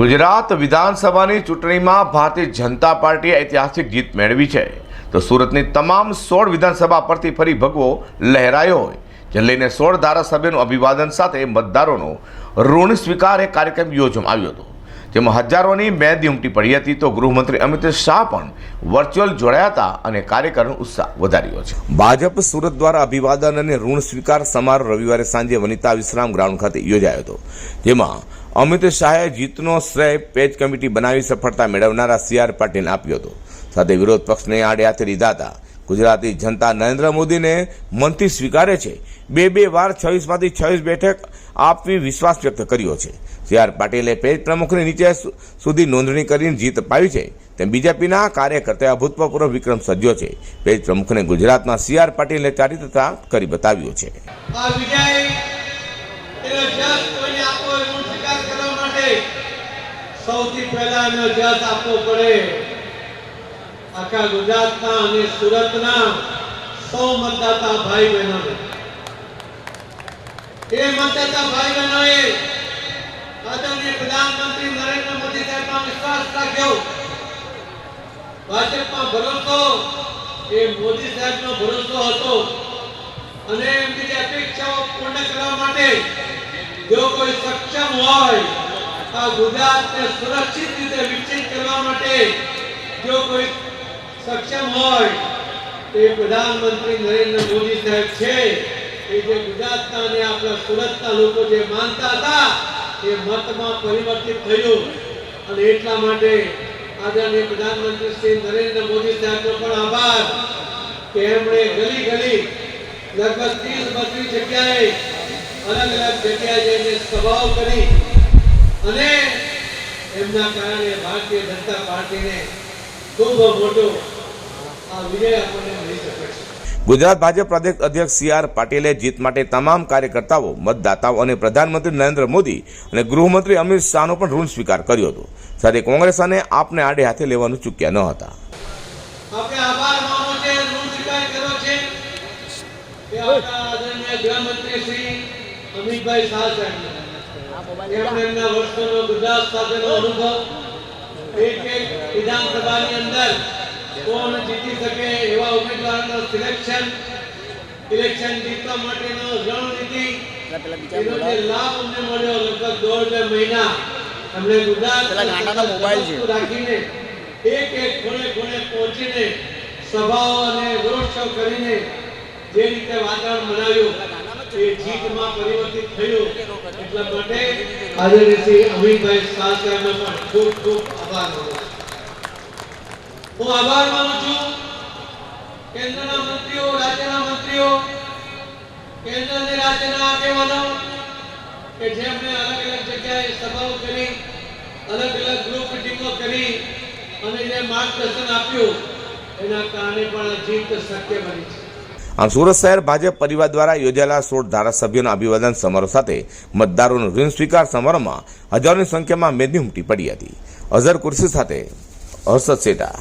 ગુજરાત વિધાનસભાની ચૂંટણીમાં ભારતીય જનતા પાર્ટીએ ઐતિહાસિક જીત મેળવી છે. તો સુરતની તમામ સોળ વિધાનસભા પરથી ફરી ભગવો લહેરાયો હોય. જે લઈને સોળ ધારાસભ્યનું અભિવાદન સાથે મતદારોનો ઋણ સ્વીકાર એ કાર્યક્રમ યોજવામાં આવ્યો હતો. જેમાં હજારોની મહેંદી ઉમટી પડી હતી તો ગૃહમંત્રી અમિત શાહ પણ વર્ચ્યુઅલ જોડાયા હતા અને કાર્યકરનો ઉત્સાહ વધાર્યો છે. ભાજપ સુરત દ્વારા અભિવાદન અને ઋણ સ્વીકાર સમારોહ રવિવારે સાંજે વનિતા વિશ્રામ ગ્રાઉન્ડ ખાતે યોજાયો હતો, જેમાં અમિત શાહે જીતનો શ્રેય પેજ કમિટી બનાવી સફળતા મેળવનારા સી આર પાટીલને આપ્યો હતો. સાથે વિરોધ પક્ષને આડે હાથે લીધા હતા. ગુજરાતી જનતા નરેન્દ્ર મોદીને મનથી સ્વીકારે છે. બે બે વાર છવ્વીસમાંથી છવ્વીસ બેઠક આપવી વિશ્વાસ વ્યક્ત કર્યો છે. સી આર પાટીલે પેજ પ્રમુખની નીચે સુધી નોંધણી કરીને જીત અપાવી છે. તેમ બીજેપીના કાર્યકર્તાએ અભૂતપૂર્વ વિક્રમ સર્જ્યો છે. પેજ પ્રમુખને ગુજરાતમાં સી આર પાટીલે ચારિત્રતા કરી બતાવ્યું છે. સૌથી પહેલા એનો જસ આપવો પડે. આખા ગુજરાતના અને સુરતના સૌ મતદાતા ભાઈ બહેનોને એ મતદાતા ભાઈ બહેનોએ આદરણીય પ્રધાનમંત્રી નરેન્દ્ર મોદી સાહેબમાં વિશ્વાસ રાખ્યો. ભાજપમાં ભરોસો એ મોદી સાહેબનો ભરોસો હતો. અને એમની અપેક્ષાઓ પૂર્ણ કરવા માટે જો કોઈ સક્ષમ હોય, આ ગુજરાતને સુરક્ષિત રીતે વિકસિત કરવા માટે જો કોઈ સક્ષમ હોય, તે પ્રધાનમંત્રી નરેન્દ્ર મોદી સાહેબ છે. એ જે ગુજરાતના સુરતના લોકો જે માનતા હતા, એ મતમાં પરિવર્તિત થયું. અને એટલા માટે આદરણીય પ્રધાનમંત્રી શ્રી નરેન્દ્ર મોદી સાહેબનો પણ આભાર કે એમણે ગલી ગલી લગભગ ત્રીસ બત્રીસ જગ્યાએ અલગ અલગ જગ્યાએ જઈને સભાઓ કરી અને એમના કારણે ભારતીય જનતા પાર્ટીને ખૂબ મોટો આ વિજય આપણને ગુજરાત ભાજપ પ્રદેશ અધ્યક્ષ સી આર પાટીલે જીત માટે તમામ કાર્યકર્તાઓ, મતદાતાઓ અને પ્રધાનમંત્રી નરેન્દ્ર મોદી અને ગૃહમંત્રી અમિત શાહનો પણ ઋણ સ્વીકાર કર્યો હતો. સાથે કોંગ્રેસ અને આપને આડે હાથે લેવાનું ચૂક્યા ન હતા. અમિતભાઈ શાહ સાહેબ વિધાનસભાની અંદર કોણ જીતી શકે એવા ઉમેદવારોનું સિલેક્શન ઇલેક્શન જીતવા માટેનો રણનીતિ. લાભ અમને મળ્યો લગભગ દોઢ બે મહિના. અમને ગુજરાત મોબાઈલ. રાખીને એક એક ખૂણે ખૂણે પહોંચીને સભાઓ અને રોડ કરીને જે રીતે વાતાવરણ બનાવ્યું એ જીતમાં પરિવર્તિત થયું. એટલા માટે આદરણીય શ્રી અમિતભાઈ શાહ સાહેબનો પણ ખૂબ ખૂબ આભાર માનું હું આભાર માનું છું. કેન્દ્રના મંત્રીઓ, રાજ્યના મંત્રીઓ કેન્દ્ર અને રાજ્યના આગેવાનો કે જેમણે અલગ અલગ જગ્યાએ સભાઓ કરી, અલગ અલગ ગ્રુપ મિટિંગો કરી અને જે માર્ગદર્શન આપ્યું, એના કારણે પણ જીત શક્ય બની છે. આમ સુરત શહેર ભાજપ પરિવાર દ્વારા યોજાયેલા સોળ ધારાસભ્યોના અભિવાદન સમારોહ સાથે મતદારોનો ઋણ સ્વીકાર સમારોહમાં હજારોની સંખ્યામાં મેદની ઉમટી પડી હતી. અઝર કુર્સી સાથે હર્ષદ સેટા